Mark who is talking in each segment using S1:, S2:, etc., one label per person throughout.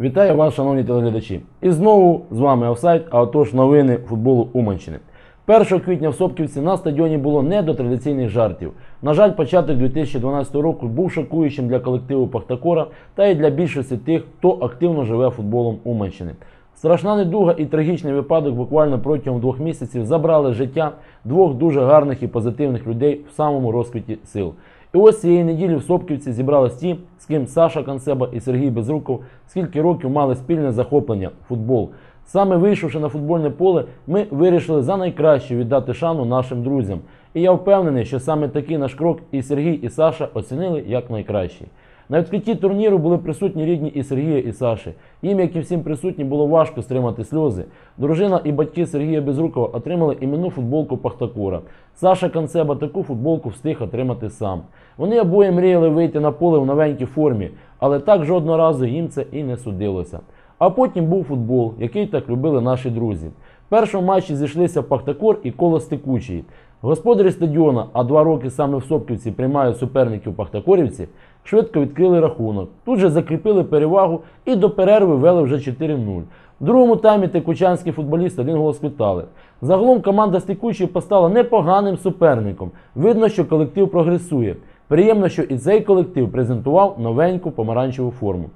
S1: Вітаю вас, шановні телеглядачі. І знову з вами Офсайт, а отож новини футболу Уманщини. 1 квітня в Сопківці на стадіоні було не до традиційних жартів. На жаль, початок 2012 року був шокуючим для колективу Пахтакора та й для більшості тих, хто активно живе футболом Уманщини. Страшна недуга і трагічний випадок буквально протягом двох місяців забрали життя двох дуже гарних і позитивних людей в самому розквіті сил. І ось цієї неділі в Сопківці зібрались ті, з ким Саша Канцеба і Сергій Безруков скільки років мали спільне захоплення футбол. Саме вийшовши на футбольне поле, ми вирішили за найкраще віддати шану нашим друзям. І я впевнений, що саме такий наш крок і Сергій, і Саша оцінили як найкращий. На відкритті турніру були присутні рідні і Сергія, і Саші. Їм, як і всім присутнім, було важко стримати сльози. Дружина і батьки Сергія Безрукова отримали іменну футболку Пахтакура. Саша Канцеба таку футболку встиг отримати сам. Вони обоє мріяли вийти на поле в новенькій формі, але так жодного разу їм це і не судилося. А потім був футбол, який так любили наші друзі. Першому матчі зійшлися Пахтакор і Колос Текучий. Господарі стадіона, а два роки саме в Сопківці приймають суперників Пахтакорівці, швидко відкрили рахунок. Тут же закріпили перевагу і до перерви вели вже 4-0. В другому таймі текучанські футболісти один голос вітали. Загалом команда з Текучої постала непоганим суперником. Видно, що колектив прогресує. Приємно, що і цей колектив презентував новеньку помаранчеву форму.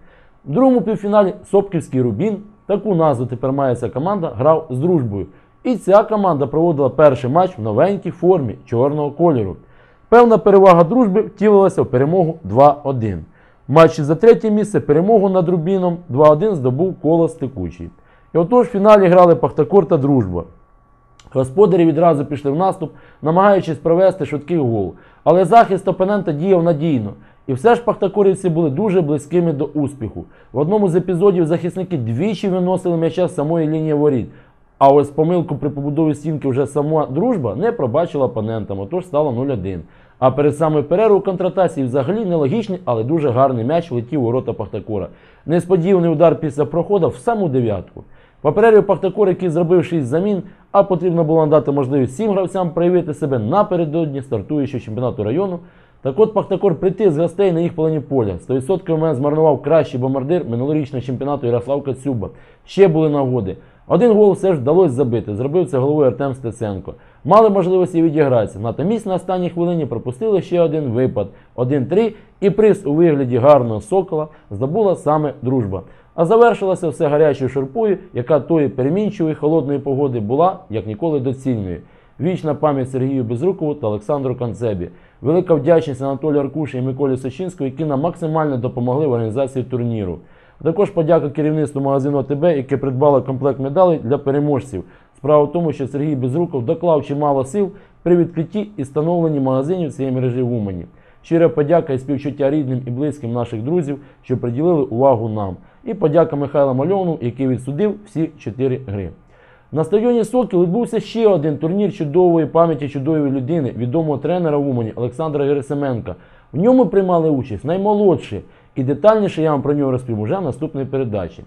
S1: В другому півфіналі Сопківський Рубін, таку назву тепер має ця команда, грав з дружбою. І ця команда проводила перший матч в новенькій формі чорного кольору. Певна перевага дружби втілилася в перемогу 2-1. В матчі за третє місце перемогу над Рубіном 2-1 здобув колос текучий. І отож в фіналі грали Пахтакор та Дружба. Господарі відразу пішли в наступ, намагаючись провести швидкий гол. Але захист опонента діяв надійно. І все ж пахтакорівці були дуже близькими до успіху. В одному з епізодів захисники двічі виносили м'яча з самої лінії воріт. А ось помилку при побудові стінки вже сама дружба не пробачила опонентам, отож стало 0-1. А перед самою перервою контратації взагалі нелогічний, але дуже гарний м'яч влетів у ворота Пахтакора. Несподіваний удар після проходу в саму дев'ятку. По перерві Пахтакор, який зробив 6 замін, а потрібно було надати можливість всім гравцям проявити себе напередодні стартуючого чемпіонату району. Так от Пахтакор прийти з гостей на їх половині поля. 100% мене змарнував кращий бомбардир минулорічного чемпіонату Ярослав Кацюба. Ще були нагоди. Один гол все ж вдалося забити. Зробив це головою Артем Стеценко. Мали можливості відігратися. Натомість на останній хвилині пропустили ще один випад. 1-3 і приз у вигляді гарного сокола здобула саме дружба. А завершилося все гарячою шурпою, яка тої перемінчивої холодної погоди була як ніколи доцільною. Вічна пам'ять Сергію Безрукову та Олександру Канцебі. Велика вдячність Анатолію Аркуші і Миколі Сочинському, які нам максимально допомогли в організації турніру. Також подяка керівництву магазину АТБ, яке придбало комплект медалей для переможців. Справа в тому, що Сергій Безруков доклав чимало сил при відкритті і встановленні магазинів цієї мережі в Умані. Щира подяка і співчуття рідним і близьким наших друзів, що приділили увагу нам. І подяка Михайлу Мальону, який відсудив всі чотири гри. На стадіоні Сокіл відбувся ще один турнір чудової пам'яті чудової людини, відомого тренера в Умані Олександра Герасименка. В ньому приймали участь наймолодші, і детальніше я вам про нього розповім уже в наступній передачі.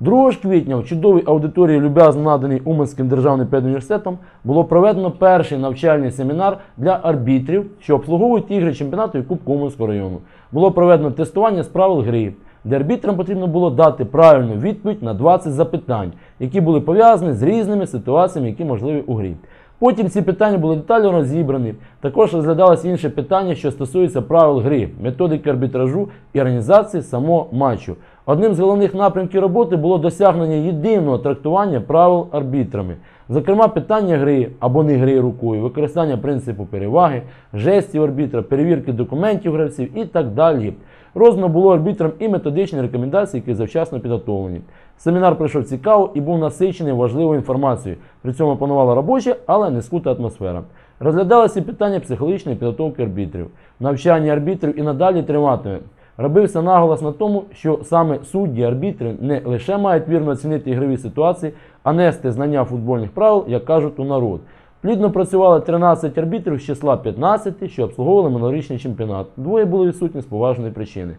S1: 2 квітня в чудовій аудиторії, люб'язно наданій Уманським державним педуніверситетом, було проведено перший навчальний семінар для арбітрів, що обслуговують ігри чемпіонату і Кубку Уманського району. Було проведено тестування з правил гри, де арбітрам потрібно було дати правильну відповідь на 20 запитань, які були пов'язані з різними ситуаціями, які можливі у грі. Потім ці питання були детально розібрані. Також розглядалися інші питання, що стосуються правил гри, методики арбітражу і організації самого матчу. Одним з головних напрямків роботи було досягнення єдиного трактування правил арбітрами. Зокрема, питання гри або не гри рукою, використання принципу переваги, жестів арбітра, перевірки документів гравців і так далі. Роздано було арбітрам і методичні рекомендації, які завчасно підготовлені. Семінар пройшов цікаво і був насичений важливою інформацією. При цьому панувала робоча, але не скута атмосфера. Розглядалися питання психологічної підготовки арбітрів. Навчання арбітрів і надалі триватиме. Робився наголос на тому, що саме судді арбітри не лише мають вірно оцінити ігрові ситуації, а нести знання футбольних правил, як кажуть у народ. Плідно працювали 13 арбітрів з числа 15, що обслуговували минулорічний чемпіонат. Двоє були відсутні з поважної причини.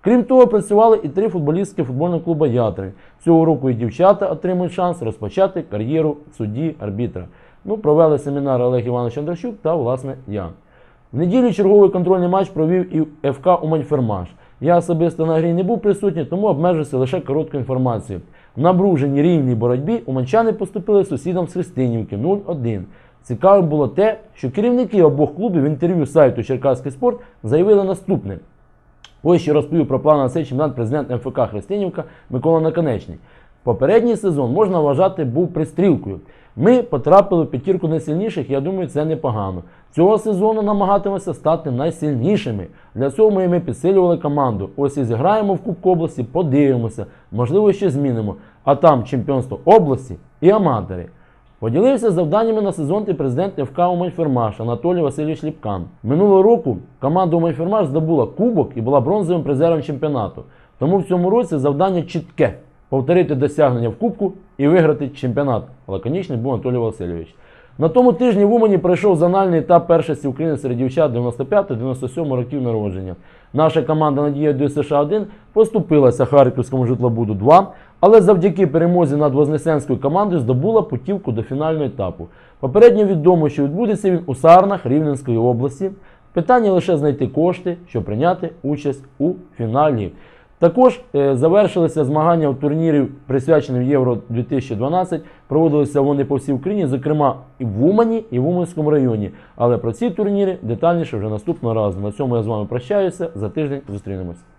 S1: Крім того, працювали і три футболістки футбольного клубу Ятри. Цього року і дівчата отримують шанс розпочати кар'єру судді арбітра. Ну, провели семінар Олег Іванович Андрощук та, власне, я. В неділю черговий контрольний матч провів і ФК Уманьфермаш. Я особисто на грі не був присутній, тому обмежуся лише короткою інформацією. В набруженій рівній боротьбі уманчани поступили сусідам з Христинівки 0-1. Цікавим було те, що керівники обох клубів в інтерв'ю сайту Черкаський спорт заявили наступне. Ось що розповів про план на цей чемпіонат президент МФК Христинівка Микола Наконечний. Попередній сезон можна вважати був пристрілкою. Ми потрапили в п'ятірку найсильніших, я думаю, це непогано. Цього сезону намагатимося стати найсильнішими. Для цього ми, підсилювали команду. Ось і зіграємо в Кубку області, подивимося, можливо, ще змінимо. А там чемпіонство області і аматори. Поділився завданнями на сезон і президент ФК Уманьфермаш Анатолій Васильович Ліпкан. Минулого року команда Уманьфермаш здобула кубок і була бронзовим призером чемпіонату. Тому в цьому році завдання чітке повторити досягнення в кубку і виграти чемпіонат. Лаконічний був Анатолій Васильович. На тому тижні в Умані пройшов зональний етап першості України серед дівчат 95-97 років народження. Наша команда Надія до США 1 поступилася Харківському житлобуду 2, але завдяки перемозі над Вознесенською командою здобула путівку до фінального етапу. Попередньо відомо, що відбудеться він у Сарнах Рівненської області. Питання лише знайти кошти, щоб прийняти участь у фіналі. Також е, завершилися змагання у турнірі, присвяченим Євро 2012. Проводилися вони по всій Україні, зокрема і в Умані, і в Уманському районі. Але про ці турніри детальніше вже наступного разу. На цьому я з вами прощаюся. За тиждень зустрінемось.